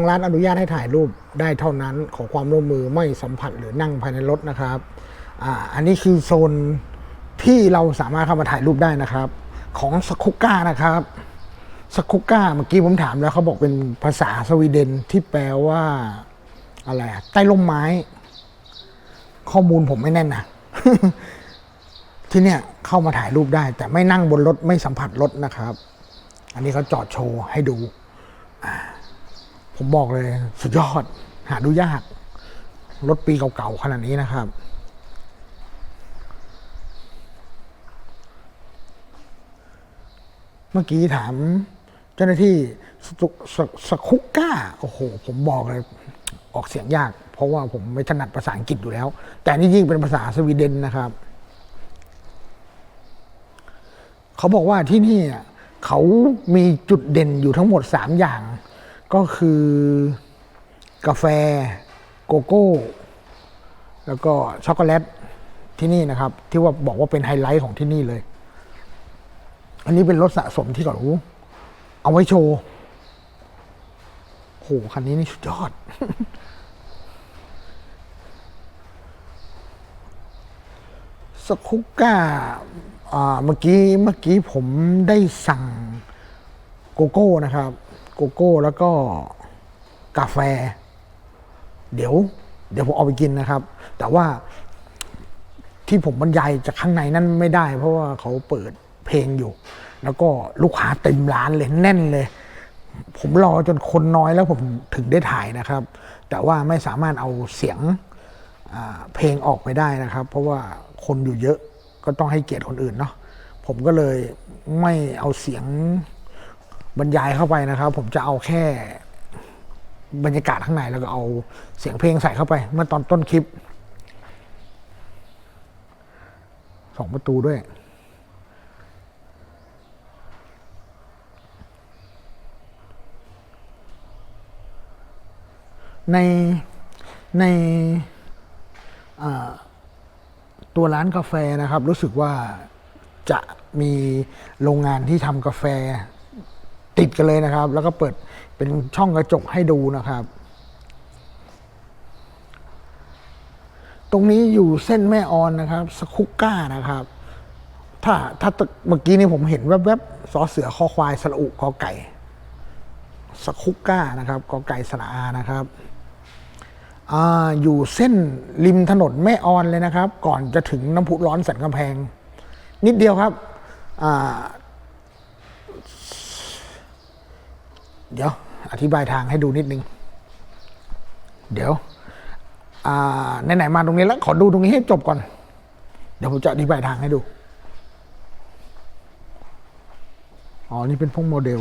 ทางร้านอนุญาตให้ถ่ายรูปได้เท่านั้น ขอความร่วมมือไม่สัมผัสหรือนั่งภายในรถนะครับอ่าอันนี้คือโซนที่เราสามารถเข้ามาถ่ายรูปได้นะครับ ของสคุก้านะครับสคุก้าเมื่อกี้ผมถามแล้วเขาบอกเป็นภาษาสวีเดนที่แปลว่าอะไรอะใต้ร่มไม้ ข้อมูลผมไม่แน่นนะที่เนี่ยเข้ามาถ่ายรูปได้ แต่ไม่นั่งบนรถไม่สัมผัสรถนะครับ อันนี้เขาจอดโชว์ให้ดู ผมบอกเลยสุดยอด หาดูยาก รถปีเก่าๆขนาดนี้นะครับ เมื่อกี้ถามเจ้าหน้าที่สตุสคุกก้า โอ้โห ผมบอกเลย ออกเสียงยาก เพราะว่าผมไม่ถนัดภาษาอังกฤษอยู่แล้ว แต่นี่ยิ่งเป็นภาษาสวีเดนนะครับ เขาบอกว่าที่นี่เขามีจุดเด่นอยู่ทั้งหมด 3 อย่าง ก็คือกาแฟโกโก้ แล้วก็ช็อกโกแลตที่นี่นะครับ ที่ว่าบอกว่าเป็นไฮไลท์ของที่นี่เลย อันนี้เป็นรถสะสมที่เขาเอาไว้โชว์โหคันนี้นี่สุดยอด สคุกก้าเมื่อกี้เมื่อกี้ผมได้สั่งโกโก้นะครับ โกโก้แล้วก็กาแฟ เดี๋ยว เดี๋ยวผมเอาไปกินนะครับ แต่ว่าที่ผมบรรยายจากข้างในนั้นไม่ได้ เพราะว่าเขาเปิดเพลงอยู่ แล้วก็ลูกค้าเต็มร้านเลยแน่นเลย ผมรอจนคนน้อยแล้วผมถึงได้ถ่ายนะครับ แต่ว่าไม่สามารถเอาเสียงเพลงออกไปได้นะครับ เพราะว่าคนอยู่เยอะก็ต้องให้เกียรติคนอื่นเนาะผมก็เลยไม่เอาเสียง บรรยายเข้าไปนะครับ ผมจะเอาแค่บรรยากาศข้างในแล้วก็เอาเสียงเพลงใส่เข้าไป เมื่อตอนต้นคลิปสองประตูด้วยในในตัวร้านกาแฟนะครับ รู้สึกว่าจะมีโรงงานที่ทำกาแฟ ติดกันเลยนะครับ แล้วก็เปิดเป็นช่องกระจกให้ดูนะครับ ตรงนี้อยู่เส้นแม่ออนนะครับ สคุกก้านะครับ ถ้าถ้าเมื่อกี้นี้ผมเห็นแวบๆสอเสือคอควายสระอุกอไก่สคุกก้านะครับกอไก่สระอานะครับออยู่เส้นริมถนนแม่ออนเลยนะครับ ก่อนจะถึงน้ำพุร้อนสันกำแพง นิดเดียวครับอ่า เดี๋ยว อธิบายทางให้ดูนิดนึง เดี๋ยวไหนๆมาตรงนี้แล้ว ขอดูตรงนี้ให้จบก่อน เดี๋ยวผมจะอธิบายทางให้ดู อ๋อ นี่เป็นพวกโมเดล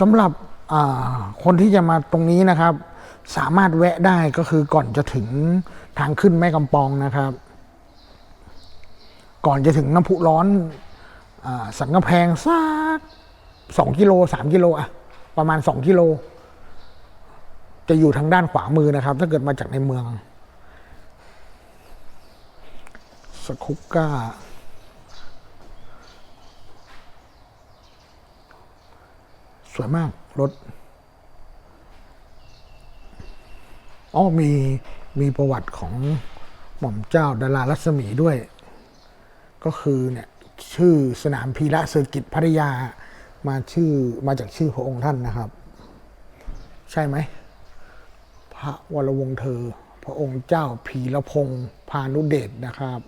สำหรับคนที่จะมาตรงนี้นะครับ สามารถแวะได้ก็คือก่อนจะถึงทางขึ้นแม่กำปองนะครับ ก่อนจะถึงน้ำพุร้อนอสันกำแพงสักสองกิโลสามกิโลอะประมาณสองกิโล จะอยู่ทางด้านขวามือนะครับ ถ้าเกิดมาจากในเมือง สคุกก้าสวยมากรถอ๋อมีมีประวัติของหม่อมเจ้าดารารัศมีด้วย ก็คือเนี่ยชื่อสนามพีระเซอร์กิตพัทยามาชื่อมาจากชื่อพระองค์ท่านนะครับ ใช่ไหม พระวรวงศ์เธอ พระองค์เจ้าพีระพงพานุเดชนะครับ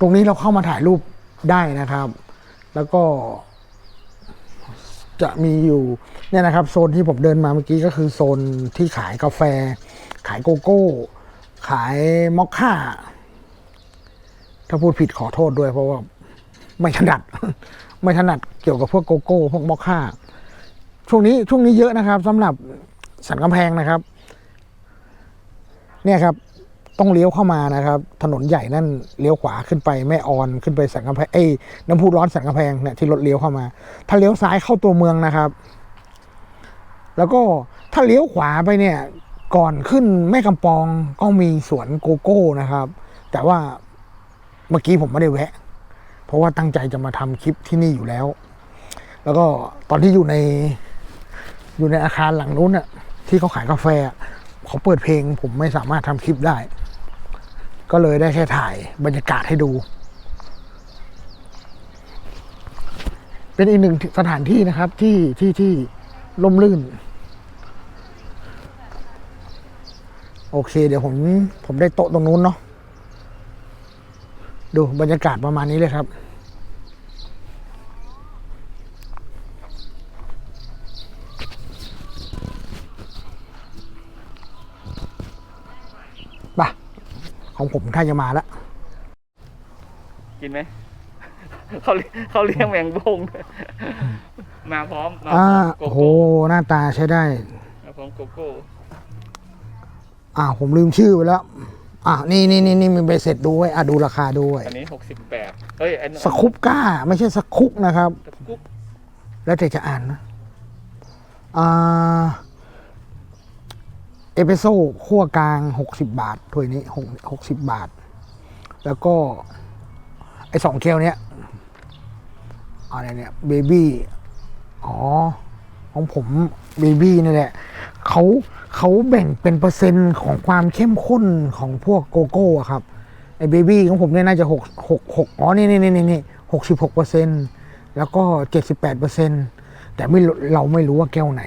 ตรงนี้เราเข้ามาถ่ายรูปได้นะครับ แล้วก็ จะมีอยู่เนี่ยนะครับโซนที่ผมเดินมาเมื่อกี้ก็คือโซนที่ขายกาแฟ ขายโกโก้ ขายมอคค่า ถ้าพูดผิดขอโทษด้วยเพราะว่าไม่ถนัด ไม่ถนัดเกี่ยวกับพวกโกโก้พวกมอคค่า ช่วงนี้ช่วงนี้เยอะนะครับสำหรับสันกำแพงนะครับ เนี่ยครับ ต้องเลี้ยวเข้ามานะครับ ถนนใหญ่นั่นเลี้ยวขวาขึ้นไปแม่ออนขึ้นไปสันกำแพงเอ้ยน้ำพุร้อนสันกำแพงเนี่ยที่รถเลี้ยวเข้ามา ถ้าเลี้ยวซ้ายเข้าตัวเมืองนะครับ แล้วก็ถ้าเลี้ยวขวาไปเนี่ย ก่อนขึ้นแม่กำปองก็มีสวนโกโก้นะครับ แต่ว่าเมื่อกี้ผมไม่ได้แวะ เพราะว่าตั้งใจจะมาทำคลิปที่นี่อยู่แล้ว แล้วก็ตอนที่อยู่ในอยู่ในอาคารหลังนู้นน่ะที่เขาขายกาแฟเขาเปิดเพลง ผมไม่สามารถทำคลิปได้ ก็เลยได้แค่ถ่ายบรรยากาศให้ดู เป็นอีกหนึ่งสถานที่นะครับที่ที่ที่ล่มลื่น โอเค เดี๋ยวผมผมได้โต๊ะตรงนู้นเนาะดูบรรยากาศประมาณนี้เลยครับ ของผมถ้าจะมาแล้ว กินไหม เขาเรียกเขาเรียกแมงบงด้วยมาพร้อมมาพอ่าร้อมโกโอ้โหโก้หน้าตาใช้ได้ มาพร้อมโกโก้อ่า ผมลืมชื่อไปแล้ว อ่านี่นี่นี่นี่มีใบเสร็จด้วยอะดูราคาด้วย อันนี้หกสิบแปดเอ้ยอันสคุปก้า ไม่ใช่สคุปนะครับสคุปแล้วแต่จะอ่านนะ อ่า เอเปโซ่ขั้วกลางหกสิบบาทถ้วยนี้หกสิบบาท แล้วก็ ไอ้สองแก้วเนี้ยอะไรเนี่ยเบบี้อ๋อ ของผมเบบี้นี่แหละเขาเขาแบ่งเป็นเปอร์เซ็นต์ของความเข้มข้นของพวกโกโก้ครับ ไอ้เบบี้ของผมเนี่ยน่าจะหกหกหกอ๋อ นี่นี่นี่นี่หกสิบหกเปอร์เซ็นต์แล้วก็เจ็ดสิบแปดเปอร์เซ็นต์แต่ไม่เราไม่รู้ว่าแก้วไหน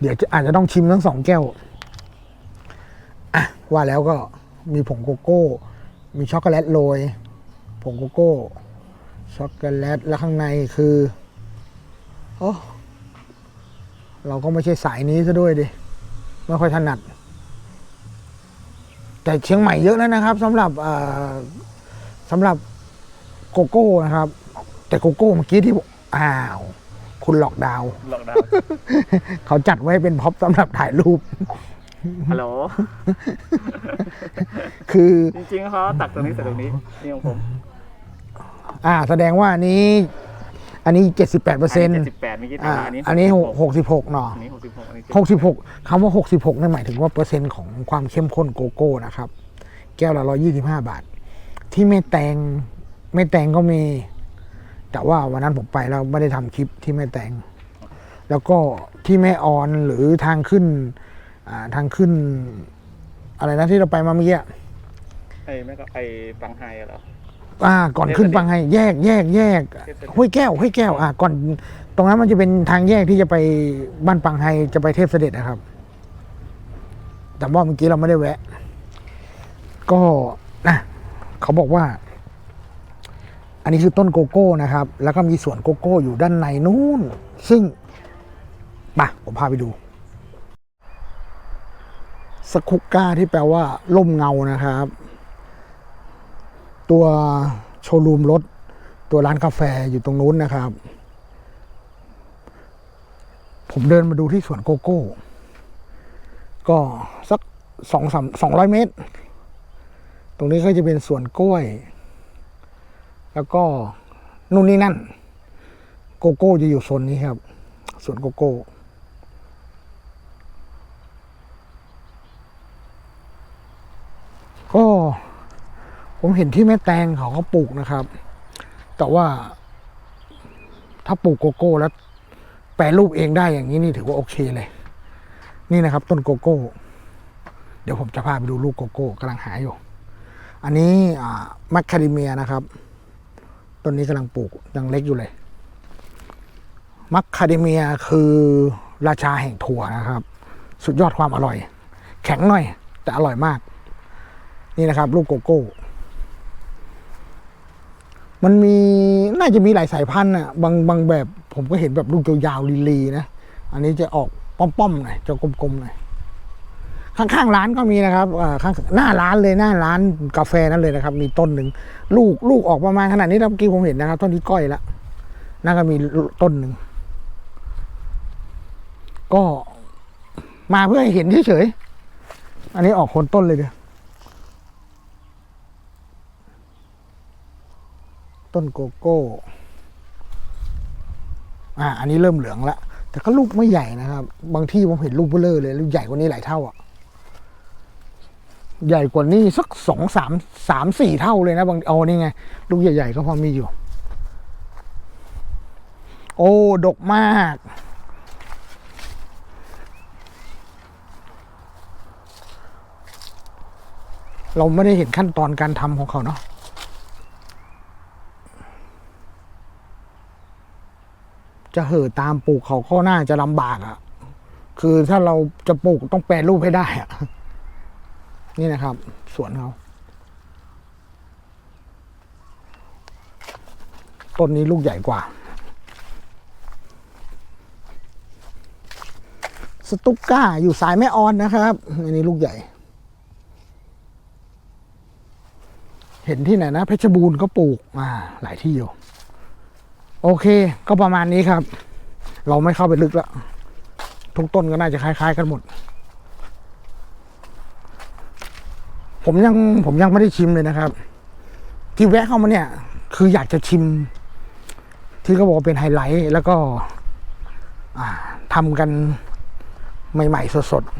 เดี๋ยวอาจจะต้องชิมทั้งสองแก้วอะว่าแล้วก็มีผงโกโก้ มีช็อกโกแลตโรย ผงโกโก้ ช็อกโกแลต แล้วข้างในคือ โอ้เราก็ไม่ใช่สายนี้ซะด้วยดิ ไม่ค่อยถนัด แต่เชียงใหม่เยอะแล้วนะครับสำหรับสำหรับโกโก้นะครับ แต่โกโก้เมื่อกี้ที่บอกอ้าว คุณหลอกดาวน์ หลอกดาวน์เขาจัดไว้เป็นพ็อปสำหรับถ่ายรูป ฮัลโหล คือ จริงๆเขาตักตรงนี้ใส่ตรงนี้นี่ของผมอ่า แสดงว่าอันนี้ อันนี้เจ็ดสิบแปดเปอร์เซ็นต์เจ็ดสิบแปดเมื่อกี้อ่าอันนี้อันนี้หกสิบหกเนาะ อันนี้หกสิบหกอันนี้หกสิบหกคำว่าหกสิบหกนี่นหมายถึงว่าเปอร์เซ็นต์ของความเข้มข้นโกโก้นะครับ แก้วละร้อยี่สิบห้าบาท ที่แม่แตงแม่แตงก็มี แต่ว่าวันนั้นผมไปแล้วไม่ได้ทำคลิปที่แม่แตง แล้วก็ที่แม่ออนหรือทางขึ้นอ่าทางขึ้น อะไรนะที่เราไปมาเมื่อกี้อะไอ้แม่ก็ไอ้ปังไฮอะเหรออ่าก่อนขึ้นเทพสถิตปังไฮแยกแยกแยกเทพสถิตห้วยแก้วห้วยแก้วอ่าก่อนตรงนั้นมันจะเป็นทางแยกที่จะไปบ้านปังไฮจะไปเทพเสด็จนะครับ แต่ว่าเมื่อกี้เราไม่ได้แวะ ก็นะเขาบอกว่า อันนี้คือต้นโกโก้นะครับ แล้วก็มีสวนโกโก้อยู่ด้านในนู้น ซึ่งปะผมพาไปดูสคุกก้าที่แปลว่าล่มเงานะครับ ตัวโชว์รูมรถ ตัวร้านกาแฟอยู่ตรงนู้นนะครับ ผมเดินมาดูที่สวนโกโก้ ก็สักสองสามสองร้อยเมตร ตรงนี้ก็จะเป็นสวนกล้วย แล้วก็นู่นนี่นั่น โกโก้จะอยู่โซนนี้ครับสวนโกโก้ก็ผมเห็นที่แม่แตงเขาก็ปลูกนะครับ แต่ว่าถ้าปลูกโกโก้แล้วแปรรูปเองได้อย่างนี้นี่ถือว่าโอเคเลย นี่นะครับ ต้นโกโก้ เดี๋ยวผมจะพาไปดูลูกโกโก้กำลังหาอยู่ อันนี้อ่าแมคคาเดเมียนะครับ ต้นนี้กำลังปลูกยังเล็กอยู่เลยมัคคาเดเมียคือราชาแห่งถั่วนะครับ สุดยอดความอร่อย แข็งหน่อย แต่อร่อยมาก นี่นะครับ ลูกโกโก้ มันมีน่าจะมีหลายสายพันธุ์อะบางบางแบบผมก็เห็นแบบลูกยาวๆลีๆนะ อันนี้จะออกป้อมๆหน่อยจะกลมๆหน่อย ข้างๆร้านก็มีนะครับข้างหน้าร้านเลยหน้าร้านกาแฟนั่นเลยนะครับ มีต้นหนึ่งลูกลูกออกประมาณขนาดนี้แล้วเมื่อกี้ผมเห็นนะครับ ต้นนี้ก้อยละน่าก็มีต้นหนึ่งก็มาเพื่อให้เห็นเฉยๆอันนี้ออกคนต้นเลยเดียต้นโกโก้อ่าอันนี้เริ่มเหลืองล้วแต่ก็ลูกไม่ใหญ่นะครับ บางที่ผมเห็นลูกเบลอเลยลูกใหญ่กว่านี้หลายเท่าอะ ใหญ่กว่านี้สักสองสามสามสี่เท่าเลยนะบางเอานี่ไง ลูกใหญ่ ๆ ก็พอมีอยู่ โอ้ดกมากเราไม่ได้เห็นขั้นตอนการทำของเขาเนาะ จะเห่อตามปลูกเขาก็น่าจะลำบากอะ่ะ คือถ้าเราจะปลูกต้องแปรรูปให้ได้อะ นี่นะครับ สวนเขาต้นนี้ลูกใหญ่กว่า สตุกก้าอยู่สายแม่ออนนะครับ อันนี้ลูกใหญ่ เห็นที่ไหนนะ เพชรบูรณ์ก็ปลูกอ่าหลายที่อยู่ โอเค ก็ประมาณนี้ครับ เราไม่เข้าไปลึกแล้ว ทุกต้นก็น่าจะคล้าย ๆ กันหมด ผมยังผมยังไม่ได้ชิมเลยนะครับ ที่แวะเข้ามาเนี่ย คืออยากจะชิม ที่เขาบอกเป็นไฮไลท์แล้วก็ทำกันใหม่ ๆ สดๆ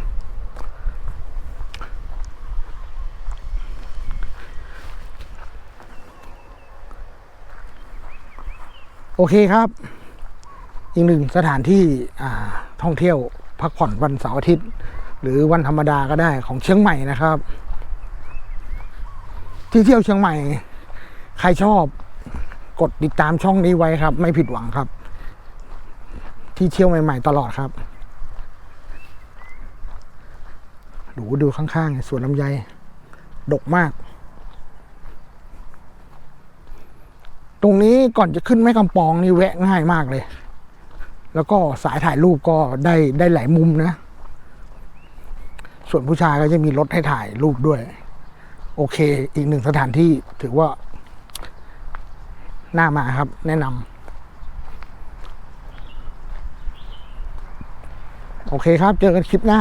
โอเคครับ อีกหนึ่งสถานที่ท่องเที่ยวพักผ่อนวันเสาร์อาทิตย์ หรือวันธรรมดาก็ได้ของเชียงใหม่นะครับ ที่เที่ยวเชียงใหม่ ใครชอบ กดติดตามช่องนี้ไว้ครับ ไม่ผิดหวังครับ ที่เที่ยวใหม่ ๆ ตลอดครับ ดูดูข้างๆสวนลำไย ดกมาก ตรงนี้ก่อนจะขึ้นแม่กำปองนี่แวะง่ายมากเลย แล้วก็สายถ่ายรูปก็ได้ได้หลายมุมนะ ส่วนผู้ชายก็จะมีรถให้ถ่ายรูปด้วย โอเค อีกหนึ่งสถานที่ถือว่า น่ามาครับ แนะนำโอเคครับ เจอกันคลิปหน้า